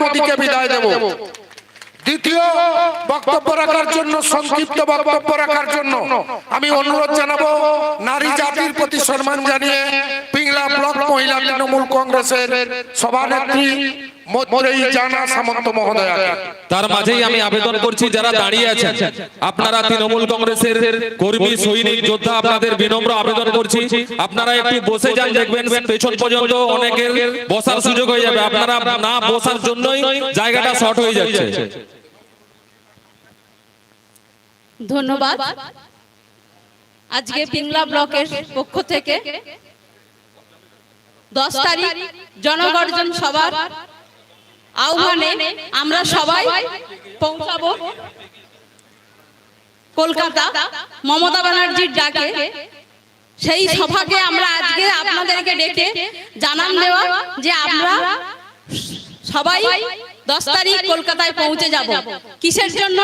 মোদীকে বিদায় দেব। দ্বিতীয়, বক্তব্য রাখার জন্য, সংক্ষিপ্ত বক্তব্য রাখার জন্য আমি অনুরোধ জানাব, নারী জাতির প্রতি সম্মান জানিয়ে পিংলা ব্লক মহিলা তৃণমূল কংগ্রেসের সভানেত্রী মধ্যেই জানা সামন্ত মহোদয়াকে। তার মাঝেই আমি আবেদন করছি যারা দাঁড়িয়ে আছেন। আপনারা তৃণমূল কংগ্রেসের কর্মী সৈনিক যোদ্ধা আপনাদের বিনম্র আবেদন করছি। আপনারা একটু বসে যান দেখবেন পেছন পর্যন্ত অনেকের বসার সুযোগ হয়ে যাবে। আপনারা না বসার জন্যই জায়গাটা শর্ট হয়ে যাচ্ছে। ধন্যবাদ। আজকে পিংলা ব্লকের পক্ষ থেকে দশ তারিখ জনগর্জন সভার আহ্বানে আমরা সবাই পৌঁছাবো। কলকাতা মমতা ব্যানার্জির ডাকে। সেই সভাকে আমরা আজকে আপনাদেরকে ডেকে জানান দেওয়া যে আমরা সবাই দশ তারিখ কলকাতায় পৌঁছে যাব। কিসের জন্য?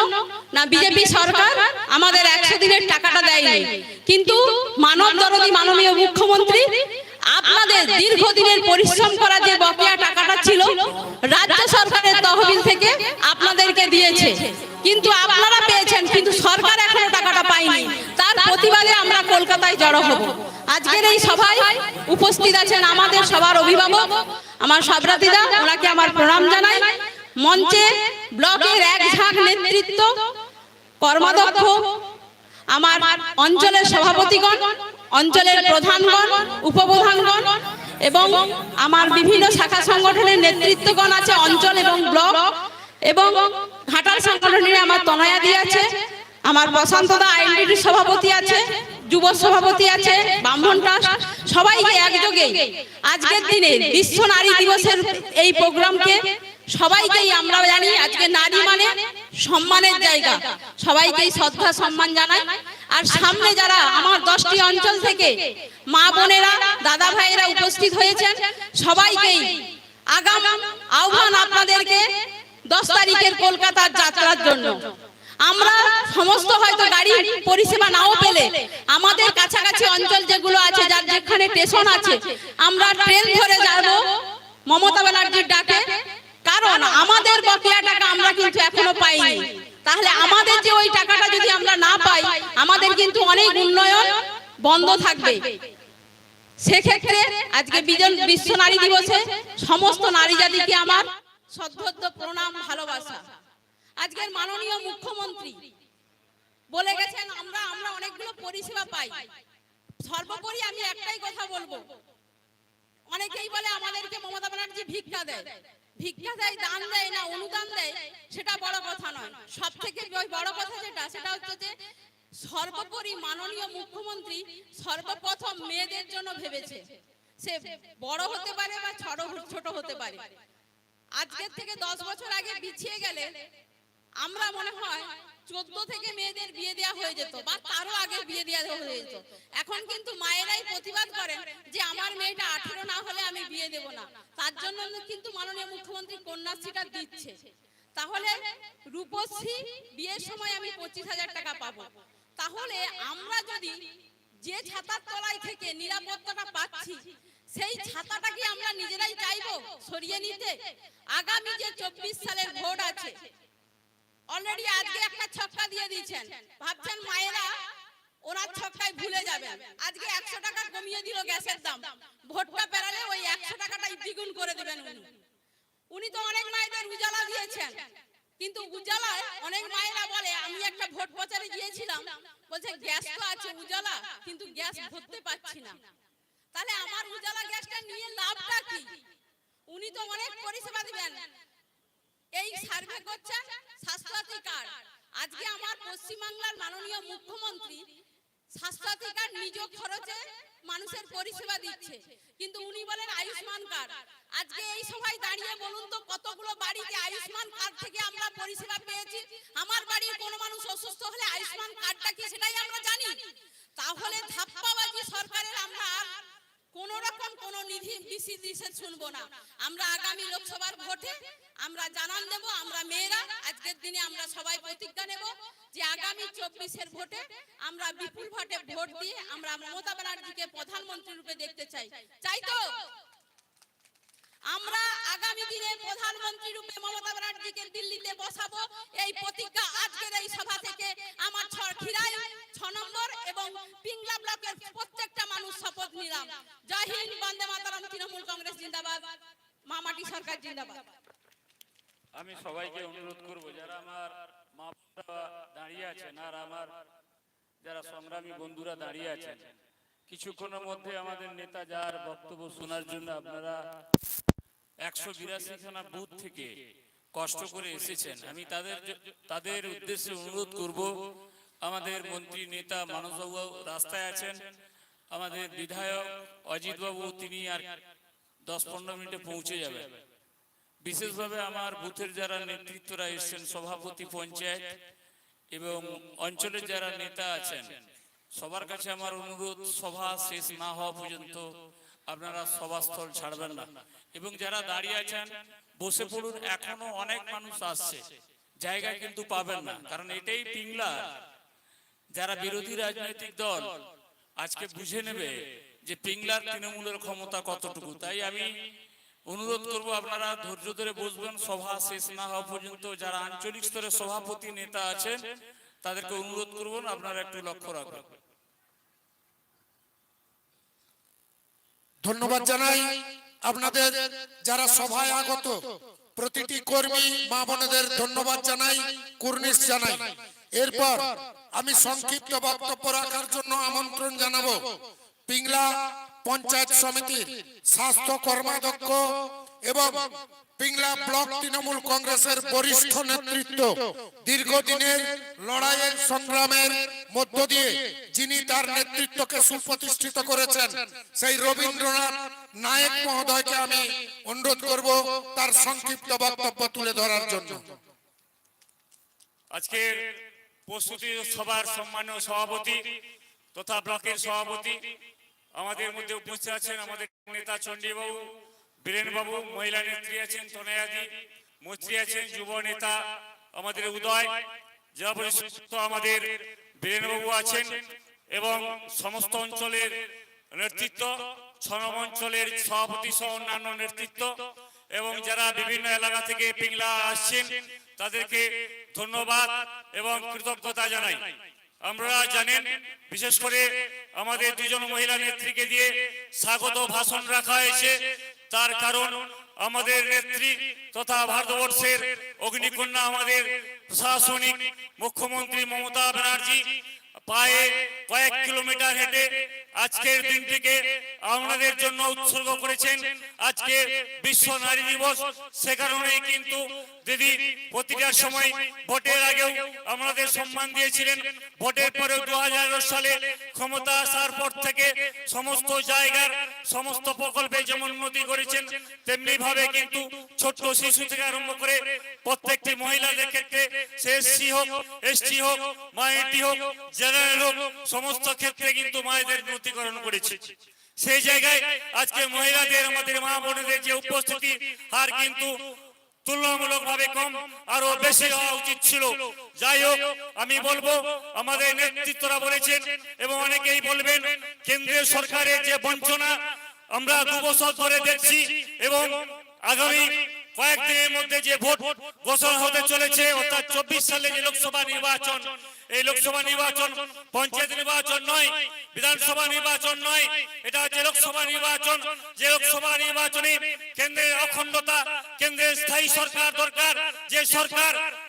না বিজেপি সরকার আমাদের একশো দিনের টাকাটা দেয়নি। কিন্তু মানব দরদি মাননীয় মুখ্যমন্ত্রী আপনাদের দীর্ঘদিনের পরিশ্রম করা যে বকেয়া টাকাটা ছিল রাজ্য সরকারের তহবিল থেকে আপনাদেরকে দিয়েছে। কিন্তু আপনারা পেয়েছেন কিন্তু সরকার এখনও টাকাটা পায়নি। তার প্রতিবাদে আমরা কলকাতায় জড়ো হব। আজকের এই সভায় উপস্থিত আছেন আমাদের সবার অভিভাবক আমার সবরাতিদা ওনাকে আমার প্রণাম জানাই। মঞ্চে ব্লকের এক ঝাঁক নেতৃত্ব কর্মাধ্যক্ষ আমার অঞ্চলের সভাপতিগণ, অঞ্চলের প্রধানগণ, উপপ্রধানগণ এবং আমার বিভিন্ন শাখা সংগঠনের নেতৃত্বগণ আছে অঞ্চল এবং ব্লক এবং ঘাটাল সংগঠনের আমার তনয়াদি আছে, আমার বসন্তদা আইনডিটির সভাপতি আছে, যুব সভাপতি আছে, ব্রাহ্মণ ট্রাস্ট, সবাইকে একযোগে আজকের দিনে বিশ্ব নারী দিবসের এই প্রোগ্রামকে সবাইকেই আমরা জানি, আজকে নারী মানে সম্মানের জায়গা। সবাইকেই শ্রদ্ধা সম্মান জানাই। আর সামনে যারা আমার দশটি অঞ্চল থেকে মা বোনেরা দাদা ভাইয়েরা উপস্থিত হয়েছেন। সবাইকেই আগাম আহ্বান আপনাদেরকে দশ তারিখের কলকাতার যাত্রার জন্য। আমরা সমস্ত হয়তো গাড়ি পরিষেবা নাও পেলে আমাদের কাছাকাছি অঞ্চল যেগুলো আছে যার যেখানে স্টেশন আছে আমরা ট্রেন ধরে যাব মমতা ব্যানার্জির ডাকে। কারণ আমাদের বকেয়া টাকা আমরা কিন্তু এখনও পাইনি। তাহলে আমাদের যে ওই টাকাটা যদি আমরা না পাই আমাদের কিন্তু অনেক উন্নয়ন বন্ধ থাকবে। সেক্ষেত্রে আজকে বিশ্ব নারী দিবসে সমস্ত নারী জাতিকে আমার শ্রদ্ধ প্রণাম ভালোবাসা। আজকের মাননীয় মুখ্যমন্ত্রী বলে গেছেন আমরা আমরা অনেকগুলো পরিষেবা পাই। সর্বোপরি আমি একটাই কথা বলব। অনেকেই বলে আমাদেরকে মমতা ব্যানার্জি ভিক্ষা দেয়। ভিক্ষা দেয়, দান দেয় না, অনুদান দেয়, সেটা বড় কথা নয়। সব থেকে বড় কথা যেটা, সেটা হচ্ছে যে সর্বোপরি মাননীয় মুখ্যমন্ত্রী সর্বপ্রথম মেয়েদের জন্য ভেবেছে। সে বড় হতে পারে বা ছোট ছোট হতে পারে। আজকের থেকে দশ বছর আগে পিছিয়ে গেলে আমরা মনে হয় চোদ্দ থেকে মেয়েদের বিয়ে দেওয়া হয়ে যেত বা তারও আগে বিয়ে দেওয়া হয়ে যেত। এখন কিন্তু মায়েরাই প্রতিবাদ করেন যে আমার মেয়েটা আঠেরো না হলে আমি বিয়ে দেব না। তার জন্য কিন্তু মাননীয় মুখ্যমন্ত্রী কন্যাশ্রীটা দিচ্ছে। তাহলে রূপশ্রী বিয়ের সময় আমি পঁচিশ হাজার টাকা পাবো। তাহলে আমরা যদি যে ছাতার তলায় থেকে নিরাপত্তাটা পাচ্ছি, সেই ছাতাটা কি আমরা নিজেরাই চাইব সরিয়ে নিতে? আগামী যে চব্বিশ সালের ভোট আছে অলরেডি আজকে একটা ছক্কা দিয়ে দিয়েছেন। ভাবছেন মায়েরা ওনার ছক্কায় ভুলে যাবেন। আজকে একশো টাকা কমিয়ে দিল গ্যাসের দাম। ভোটটা পেরালে ওই একশো টাকাটাই দ্বিগুণ করে দিবেন উনি। উনি তো অনেক মায়েদের উজালা দিয়েছেন। কিন্তু উজালায় অনেক মায়েরা বলে আমি একটা ভোট প্রচারে গিয়েছিলাম। বলছে গ্যাস তো আছে উজালা কিন্তু গ্যাস ভরতে পারছি না। তাহলে আমার উজালা গ্যাসটা নিয়ে লাভটা কি? উনি তো অনেক পরিষেবা দিবেন এই সার্ভে করছেন স্বাস্থ্যসাথী কার্ড আজকে আমার পশ্চিমবাংলার মাননীয় মুখ্যমন্ত্রী স্বাস্থ্যসাথী কার্ড নিজ খরচে মানুষের পরিষেবা দিচ্ছে। কিন্তু উনি বলেন আয়ুষ্মান কার্ড। আজকে এই সভায় দাঁড়িয়ে বলুন তো, কতগুলো বাড়িতে আয়ুষ্মান কার্ড থেকে আমরা পরিষেবা পেয়েছি? আমার বাড়ির কোনো মানুষ অসুস্থ হলে আয়ুষ্মান কার্ডটা কি সেটাই আমরা জানি? তাহলে ধাপ্পাবাজি সরকারের আমরা কোন মমতা ব্যানার্জিকে প্রধানমন্ত্রী রূপে দেখতে চাই। চাই তো? আমরা আগামী দিনে প্রধানমন্ত্রী রূপে মমতা ব্যানার্জিকে দিল্লিতে বসাবো, এই প্রতিজ্ঞা আজকের এই সভা থেকে আমার ছ খিরাই ছ নম্বর এবং পিংলা ব্লকের প্রত্যেকটা মানুষ শপথ নিলাম। জয় হিন্দ, বন্দে মাতারাম, তৃণমূল কংগ্রেস জিন্দাবাদ, মামাটি সরকার জিন্দাবাদ। আমি সবাইকে অনুরোধ যারা আমার মা দাঁড়িয়ে আছেন আর আমার যারা সংগ্রামী বন্ধুরা দাঁড়িয়ে আছেন, কিছুক্ষণের মধ্যে আমাদের নেতা যার বক্তব্য শোনার জন্য আপনারা একশো বিরাশি খানা বুথ থেকে কষ্ট করে এসেছেন। আমি তাদের তাদের উদ্দেশ্যে অনুরোধ করব আমাদের মন্ত্রী নেতা মানসবাবু রাস্তায় আছেন। আমাদের বিধায়ক অজিতবাবু তিনি আর দশ পনেরো মিনিটে পৌঁছে যাবেন। বিশেষভাবে আমার বুথের যারা নেতৃত্বরা এসেছেন সভাপতি পঞ্চায়েত এবং অঞ্চলের যারা নেতা আছেন সবার কাছে আমার অনুরোধ সভা শেষ না হওয়া পর্যন্ত আপনারা সভাস্থল ছাড়বেন না। এবং যারা দাঁড়িয়ে আছেন বসে পড়ুন এখনও অনেক মানুষ আসছে। জায়গা কিন্তু পাবেন না। কারণ এটাই পিংলা যারা বিরোধী রাজনৈতিক দল, আজকে বুঝে নেবে যে পিংলার তৃণমূলের ক্ষমতা কতটুকু। তাই আমি অনুরোধ করব আপনারা ধৈর্য ধরে বসবেন, সভা শেষ না হওয়া পর্যন্ত যারা আঞ্চলিক স্তরে সভাপতি নেতা আছেন, তাদেরকে অনুরোধ করবেন আপনারা একটু লক্ষ্য রাখবেন। ধন্যবাদ জানাই আপনাদের যারা সভায় আগত। প্রতিটি কর্মী মা বোনেদের ধন্যবাদ জানাই, কুর্নিশ জানাই। এরপর আমি সংক্ষিপ্ত বক্তব্য রাখার জন্য আমন্ত্রণ জানাব। পিংলা পঞ্চায়েত সমিতির স্বাস্থ্য কর্মাধ্যক্ষ এবং পিংলা ব্লক তৃণমূল কংগ্রেসের বরিষ্ঠ নেতৃত্ব দীর্ঘদিনের লড়াইয়ের সংগ্রামের মধ্য দিয়ে যিনি তার নেতৃত্বকে সুপ্রতিষ্ঠিত করেছেন সেই রবীন্দ্রনাথ নায়ক মহোদয়কে আমি অনুরোধ করব তার সংক্ষিপ্ত বক্তব্য তুলে ধরার জন্য। আজকে প্রস্তুতি সভার সম্মানীয় সভাপতি তথা ব্লকের সভাপতি আমাদের মধ্যে উপস্থিত আছেন আমাদের নেতা চণ্ডীবাবু বীরেন বাবু মহিলা নেত্রী আছেন তনয়াদি, মৈত্রী আছেন যুব নেতা আমাদের উদয়, জেলা পরিষদ আমাদের বীরেনবাবু আছেন এবং সমস্ত অঞ্চলের নেতৃত্ব ছনম অঞ্চলের সভাপতি সহ অন্যান্য নেতৃত্ব এবং যারা বিভিন্ন এলাকা থেকে পিংলা আসছেন তাদেরকে ধন্যবাদ এবং কৃতজ্ঞতা জানাই। আমরা জানেন, বিশেষ করে আমাদের দুজন মহিলা নেত্রীকে দিয়ে স্বাগত ভাষণ রাখা হয়েছে। তার কারণ আমাদের নেত্রী তথা ভারতবর্ষের অগ্নিকন্যা আমাদের প্রশাসনিক মুখ্যমন্ত্রী মমতা ব্যানার্জি পায়ে কয়েক কিলোমিটার হেঁটে আজকের দিনটিকে আমাদের জন্য উৎসর্গ করেছেন। আজকে বিশ্ব নারী দিবস, সে কারণেই কিন্তু দিদি প্রতিটার সময় ভোটের আগেও আমাদের সম্মান দিয়েছিলেন। ভোটের পরেও দু সালে ক্ষমতা আসার পর থেকে সমস্ত জায়গার সমস্ত প্রকল্পে যেমন উন্নতি করেছেন তেমনি ভাবে কিন্তু ছোট্ট শিশু থেকে আরম্ভ করে প্রত্যেকটি মহিলাদের ক্ষেত্রে সে এসসি হোক, এসটি হোক মাইনরিটি হোক জেনারেল হোক সমস্ত ক্ষেত্রে কিন্তু মায়েদের উন্নতিকরণ করেছে। সেই জায়গায় আজকে মহিলাদের, আমাদের মা বোনেদের যে উপস্থিতি আর কিন্তু তুলনামূলক ভাবে কম আরও বেশি হওয়া উচিত ছিল। যাই হোক, আমি বলব, আমাদের নেতৃত্বরা বলেছেন এবং অনেকেই বলবেন, কেন্দ্রীয় সরকারের যে বঞ্চনা, আমরা দু বছর ধরে দেখছি এবং আগামী কয়েকদিনের মধ্যে যে ভোট ঘোষণা হতে চলেছে, অর্থাৎ চব্বিশ সালে যে লোকসভা নির্বাচন, এই লোকসভা নির্বাচন পঞ্চায়েত নির্বাচন নয়, বিধানসভা নির্বাচন নয়, এটা হচ্ছে লোকসভা নির্বাচন। যে লোকসভা নির্বাচনে কেন্দ্রের অখণ্ডতা, কেন্দ্রের স্থায়ী সরকার দরকার, যে সরকার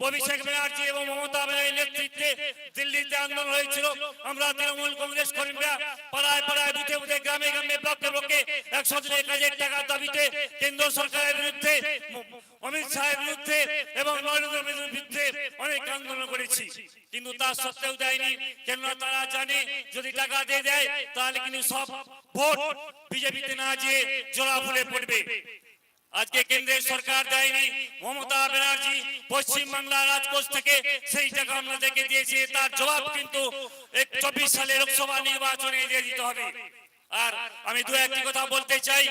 অভিষেক ব্যানার্জি এবং মমতা ব্যানার্জির নেতৃত্বে দিল্লিতে আন্দোলন হয়েছিল। আমরা তৃণমূল কংগ্রেস কর্মীরা পাড়ায় পাড়ায় বুথে বুথে, গ্রামে গ্রামে, ব্লকে ব্লকে একশো দিনের কাজের টাকার দাবিতে কেন্দ্র সরকারের বিরুদ্ধে, অমিত শাহের বিরুদ্ধে এবং নরেন্দ্র মোদীর বিরুদ্ধে অনেক আন্দোলন করেছি। কিন্তু তা সত্ত্বেও দেয়নি। কেননা তারা জানে যদি টাকা দিয়ে দেয়, তাহলে কিন্তু সব ভোট বিজেপিতে না যেয়ে জোড়া ফুলে পড়বে। আজকে কেন্দ্রের সরকার দেয়নি। মমতা ব্যানার্জি পশ্চিম বাংলার রাজকোষ থেকে সেই টাকা আমাদেরকে দিয়েছে, তার জবাব কিন্তু চব্বিশ সালে লোকসভা নির্বাচনে দিয়ে দিতে হবে। আর আমি দু একটি কথা বলতে চাই,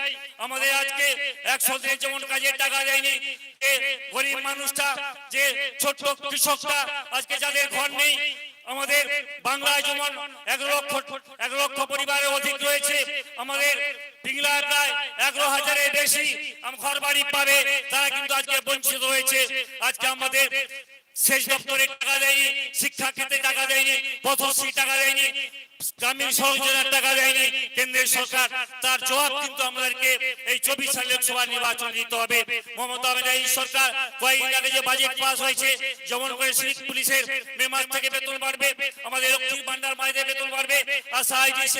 আমাদের আজকে একশো দিন যেমন কাজের টাকা দেয়নি গরিব মানুষটা, যে ছোট্ট কৃষকটা, আজকে যাদের ঘর নেই আমাদের বাংলায় যেমন এক লক্ষ এক লক্ষ পরিবারের অধিক রয়েছে, আমাদের পিংলায় প্রায় এগারো হাজারের বেশি ঘর বাড়ি পাবে, তারা কিন্তু আজকে বঞ্চিত হয়েছে আজকে আমাদের শেষ দপ্তরে টাকা দেয়নি শিক্ষা ক্ষেত্রে টাকা দেয়নি পথশ্রী টাকা দেয়নি। গ্রামীণ যোজনার টাকা দেয়নি কেন্দ্রের সরকার, তার জবাব কিন্তু আমাদেরকে এই চব্বিশ সালে লোকসভা নির্বাচন দিতে হবে। মমতা ব্যানার্জি সরকার কয়েকদিন আগে যে বাজেট পাস হয়েছে, যেমন করে সিভিক পুলিশের মে থেকে বেতন বাড়বে, আমাদের লক্ষ্মী ভান্ডার মায়েদের বেতন বাড়বে আশা আইডিএস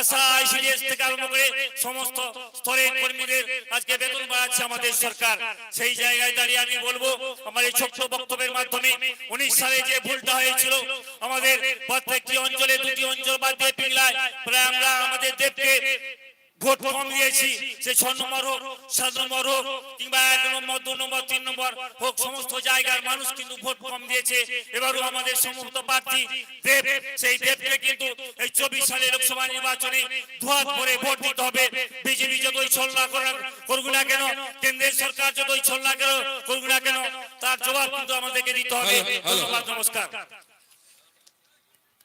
আশা আইসিডিএস থেকে আরম্ভ করে সমস্ত স্তরের কর্মীদের আজকে বেতন বাড়াচ্ছে আমাদের সরকার। সেই জায়গায় দাঁড়িয়ে আমি বলব আমার এই ছোট্ট বক্তব্যের মাধ্যমে উনিশ সালে যে ভুলটা হয়েছিল, আমাদের প্রত্যেকটি অঞ্চলে দুটি অঞ্চল বাদ দিয়ে পিংলায় প্রায় আমরা আমাদের দেবকে ভোট কম দিয়েছি। সে ছ নম্বর হোক সাত নম্বর হোক কিংবা এক নম্বর দু নম্বর তিন নম্বর হোক সমস্ত জায়গার মানুষ কিন্তু ভোট কম দিয়েছে। এবারও আমাদের সমস্ত প্রার্থী দেব সেই দেবকে কিন্তু এই চব্বিশ সালে লোকসভা নির্বাচনে ধোয়াত করে ভোট দিতে হবে। বিজেপি যতই ছল না করুক না কেন কেন্দ্রের সরকার যতই ছল না কেন করুক না কেন তার জবাব কিন্তু আমাদেরকে দিতে হবে। ধন্যবাদ নমস্কার।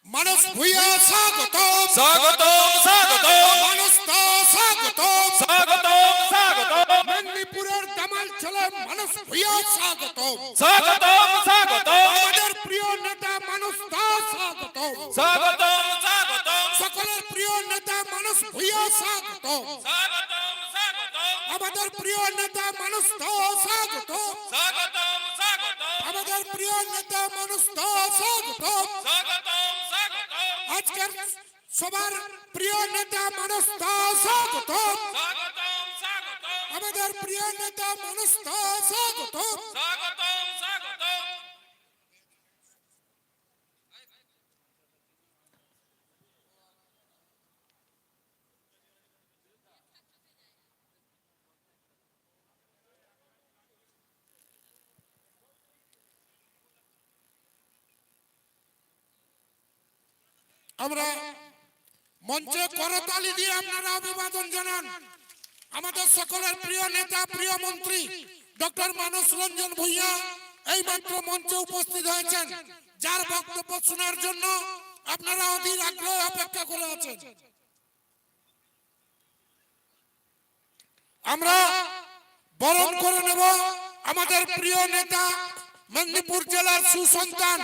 মানুষ ভূয়া স্বাগত স্বাগতম স্বাগতম। মানুষ তো স্বাগত স্বাগতম স্বাগতম। মেদিনীপুরের দামাল ছেলে মানুষ ভূয়া স্বাগত স্বাগতম স্বাগতম। আমাদের প্রিয় নেতা মানুষ তো স্বাগত স্বাগতম স্বাগতম। সকলের প্রিয় নেতা মানুষ ভূয়া স্বাগত স্বাগতম স্বাগতম। আমাদের প্রিয় নেতা মানুষ তো স্বাগত স্বাগতম স্বাগতম। আমাদের প্রিয় নেতা মানুষ তো স্বাগত স্বাগতম আজকের সবার প্রিয় নেতা মানুষ স্বাগত আমাদের প্রিয় নেতা মানুষ স্বাগত আমরা মঞ্চে করতালি দিয়ে আপনারা অভিবাদন জানান। আমাদের সকলের প্রিয় নেতা, প্রিয় মন্ত্রী, ডক্টর মানস রঞ্জন ভূঁইয়া এই মাত্র মঞ্চে উপস্থিত হয়েছেন। যার বক্তব্য শোনার জন্য আপনারা অধীর আগ্রহ অপেক্ষা করে আছেন। আমরা বরণ করে নেব আমাদের প্রিয় নেতা, মেদিনীপুর জেলার সুসন্তান,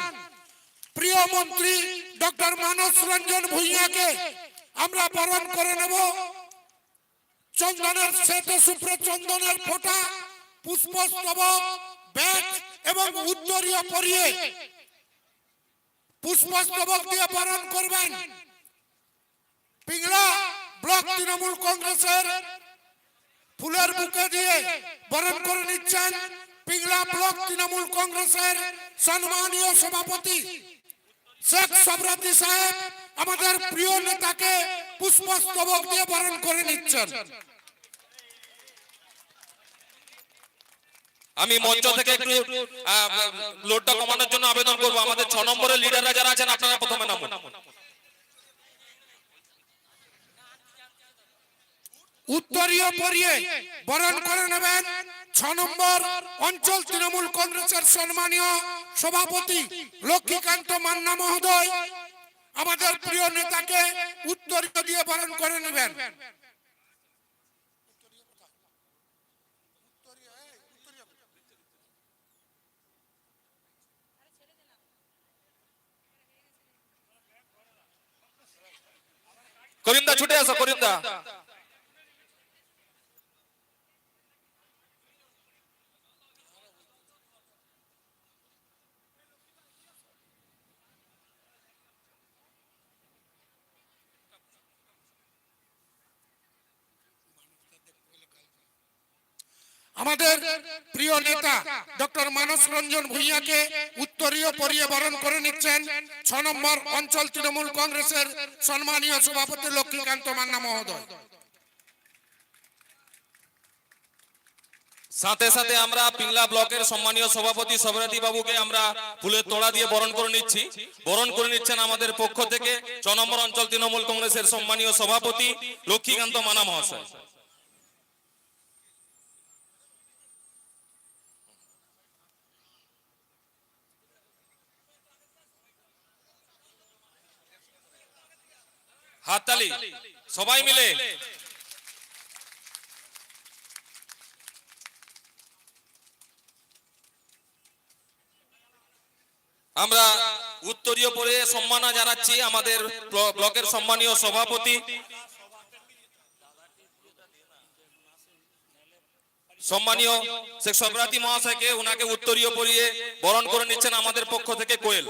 প্রিয় মন্ত্রী ডক্টর মানস রঞ্জন ভূঁইয়াকে আমরা বরণ করে নেব। চন্দনের শ্বেত শুভ্র চন্দনের ফোঁটা, পুষ্পস্তবক, ব্যাগ এবং উত্তরীয় পরিয়ে পুষ্পস্তবক দিয়ে বরণ করবেন। পিংলা ব্লক তৃণমূল কংগ্রেসের ফুলের বুকে দিয়ে বরণ করে নিচ্ছেন পিংলা ব্লক তৃণমূল কংগ্রেসের সম্মানীয় সভাপতি শেখ সবরাতি সাহেব আমাদের প্রিয় নেতাকে পুষ্পস্তবক দিয়ে বরণ করে নিচ্ছেন। আমি মঞ্চ থেকে একটু লোডটা কমানোর জন্য আবেদন করব। আমাদের ছ নম্বরের লিডাররা যারা আছেন আপনারা প্রথমে নামুন। উত্তরীয় পরিয়ে বরণ করে নেবেন। ছ নম্বর অঞ্চল তৃণমূল কংগ্রেসের সম্মানীয় সভাপতি লক্ষ্মীকান্ত মান্না মহোদয়। আমাদের প্রিয় নেতাকে উত্তরীয় দিয়ে বরণ করে নেবেন। করিমদা, ছুটে আসো, করিমদা। আমাদের প্রিয় নেতা ডক্টর মানস রঞ্জন ভূঁইয়াকে উত্তরীয় পরিয়ে বরণ করে নিচ্ছেন ছ নম্বর অঞ্চল তৃণমূল কংগ্রেসের সম্মানীয় সভাপতি লক্ষ্মীকান্ত মান্না মহোদয়। সাথে সাথে আমরা পিংলা ব্লকের সম্মানীয় সভাপতি সবরাতি বাবুকে আমরা ফুলের তোড়া দিয়ে বরণ করে নিচ্ছি। বরণ করে নিচ্ছেন আমাদের পক্ষ থেকে ছ নম্বর অঞ্চল তৃণমূল কংগ্রেসের সম্মানীয় সভাপতি লক্ষ্মীকান্ত মানা মহাশয়। হাততালি সবাই মিলে। আমরা উত্তরীয় পরে সম্মাননা জানাচ্ছি আমাদের ব্ল- ব্লকের সম্মানীয় সভাপতি। সম্মানীয় শেখ সবরাতি মহাশয়কে ওনাকে উত্তরীয় পরিয়ে বরণ করে নিচ্ছেন আমাদের পক্ষ থেকে কোয়েল।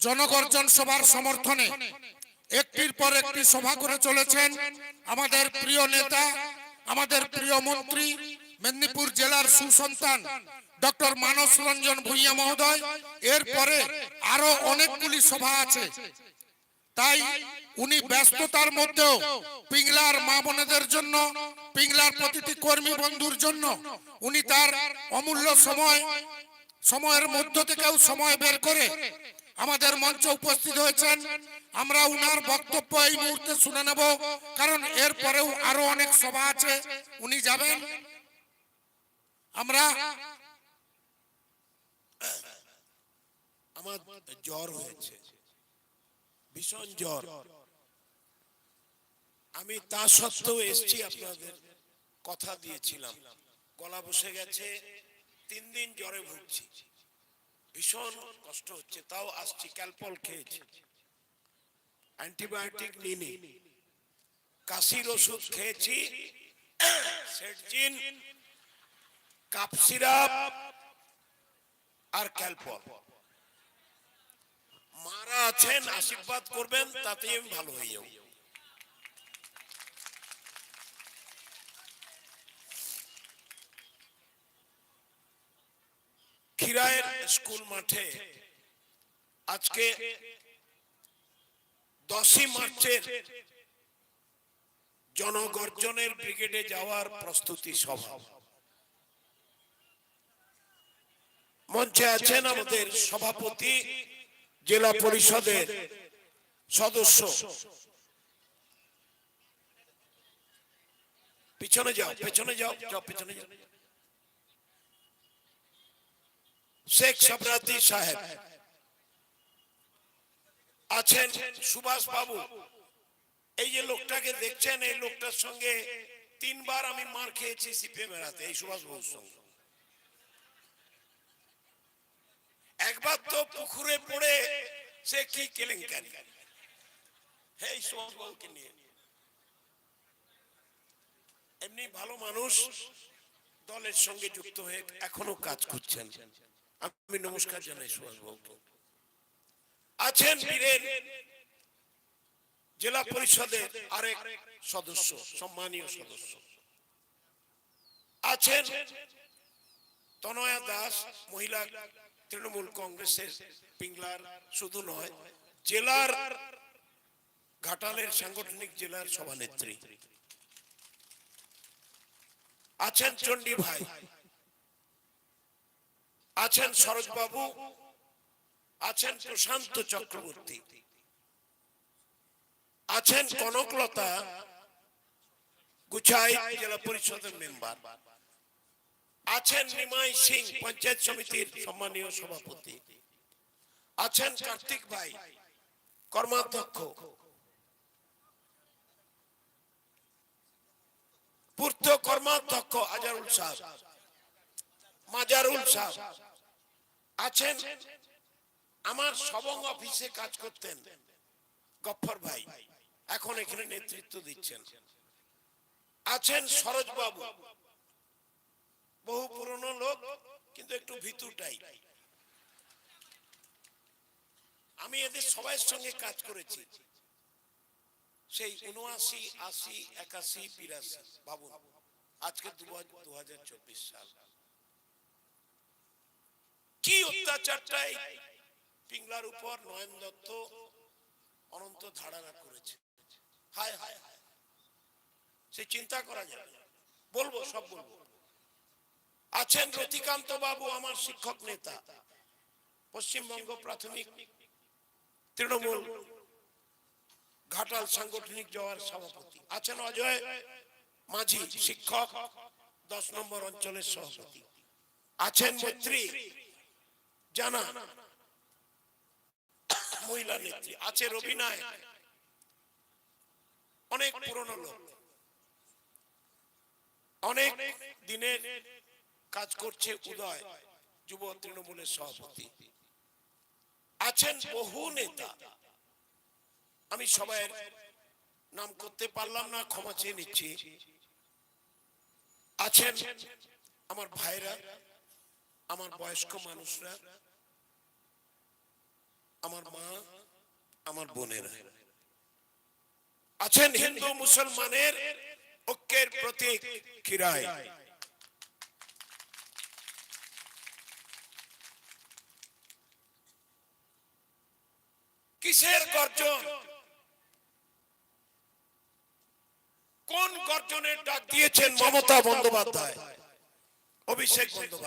জনগর্জন সভার সমর্থনে একটির পর একটি সভা করে চলেছেন আমাদের প্রিয় নেতা, আমাদের প্রিয় মন্ত্রী, মেদিনীপুর জেলার সুসন্তান ডক্টর মানস রঞ্জন ভূঁইয়া মহোদয়। এরপরে আরও অনেকগুলি সভা আছে। তাই উনি ব্যস্ততার মধ্যেও পিংলার মা বোনেদের জন্য, পিংলার প্রতিটি কর্মী বন্ধুর জন্য উনি তার অমূল্য সময়, সময়ের মধ্য থেকেও সময় বের করে আমাদের মঞ্চে উপস্থিত হয়েছেন। আমরা উনার বক্তব্য এই মুহূর্তে শুনে নেব, কারণ এর পরেও আরও অনেক সভা আছে। উনি যাবেন। আমরা আমার জ্বর হয়েছে। ভীষণ জ্বর। আমি তা সত্ত্বেও এসছি আপনাদের কথা দিয়েছিলাম। গলা বসে গেছে। তিন দিন জ্বরে ভুগছি। ভীষণ কষ্ট হচ্ছে, তাও আসছি, ক্যালপল খেয়েছি। অ্যান্টিবায়োটিক নিনি কাশির ওষুধ খেয়েছি সেটজিন কাপ সিরাপ আর ক্যালপল। মারা আছেন, আশীর্বাদ করবেন, তাতেই আমি ভালো হয়ে যাব। খিরায়ের স্কুল মাঠে। আজকে দশই মার্চের জনগর্জনের ব্রিগেডে যাওয়ার প্রস্তুতি সভা। মঞ্চে আছেন আমাদের সভাপতি, জেলা পরিষদের সদস্য। পিছনে যাও, পেছনে যাও যাও, পেছনে যাও। শেখ সবরাতি সাহেব। আছেন সুভাষ বাবু। এই যে লোকটাকে দেখছেন, এই লোকটার সঙ্গে তিনবার আমি মার খেয়েছি সিপিএম এরাতে এই সুভাষ বাবুর সঙ্গে। একবার তো পুকুরে পড়ে সে কি কেলেঙ্কারি? এই সুভাষবাবুকে নিয়ে। এমনি ভালো মানুষ, দলের সঙ্গে যুক্ত হয়ে এখনও কাজ করছেন। আমি নমস্কার জানাই সুভাষ সুভাষবাবুকে আছেন বীরেন জেলা পরিষদের আরেক সদস্য সম্মানীয় সদস্য। আছেন তনয়া দাস মহিলা তৃণমূল কংগ্রেসের পিংলার শুধু নয় জেলার ঘাটালের সাংগঠনিক জেলার সভানেত্রী। আছেন চণ্ডী ভাই আছেন সরোজ বাবু আছেন প্রশান্ত চক্রবর্তী। আছেন কনকলতা গুছাই জেলা পরিষদের মেম্বার। আছেন নিমাই সিং, পঞ্চায়েত সমিতির সম্মানীয় সভাপতি। আছেন কার্তিক ভাই, কর্মাধ্যক্ষ। পূর্ত কর্মাধ্যক্ষ আজারুল সাহেব, মাজারুল সাহেব। আছেন? আমার সবং অফিসে কাজ করতেন। গফর ভাই, এখন এখানে নেতৃত্ব দিচ্ছেন। আছেন সরোজ বাবু বহু পুরনো লোক, কিন্তু একটু ভিতুটাই আমি এদের সবার সঙ্গে কাজ করেছি। সেই উনআশি, আশি, একাশি, বিরাশি ভাবুন আজকে দু হাজার চব্বিশ সাল। কি অত্যাচারটাই পিংলার উপর নয়ন দত্ত অনন্ত ধারণা করেছে। হায় হায় হায়। সে চিন্তা করা না। বলব, সব বলব। আছেন রতিকান্ত বাবু, আমার শিক্ষক নেতা। পশ্চিমবঙ্গ প্রাথমিক তৃণমূল ঘাটাল সাংগঠনিক জওয়ার সভাপতি। আছেন অজয় মাঝি, শিক্ষক, দশ নম্বর অঞ্চলের সভাপতি। আছেন মৈত্রী জানা। মহিলা নেত্রী, আছে রবিনায় অনেক পুরনো লোক। অনেক দিনের কাজ করছে উদয়, যুব তৃণমূলের সভাপতি। আছেন বহু নেতা। আমি সবাই নাম করতে পারলাম না, ক্ষমা চেয়ে নিচ্ছি। আছেন আমার ভাইরা আমার বয়স্ক মানুষরা, আমার মা, আমার বোনেরা। আছেন হিন্দু মুসলমানের ঐক্যের প্রতীক খিরায় কিসের গর্জন? কোন গর্জনের ডাক দিয়েছেন মমতা বন্দ্যোপাধ্যায়? অভিষেক বন্দ্যোপাধ্যায়।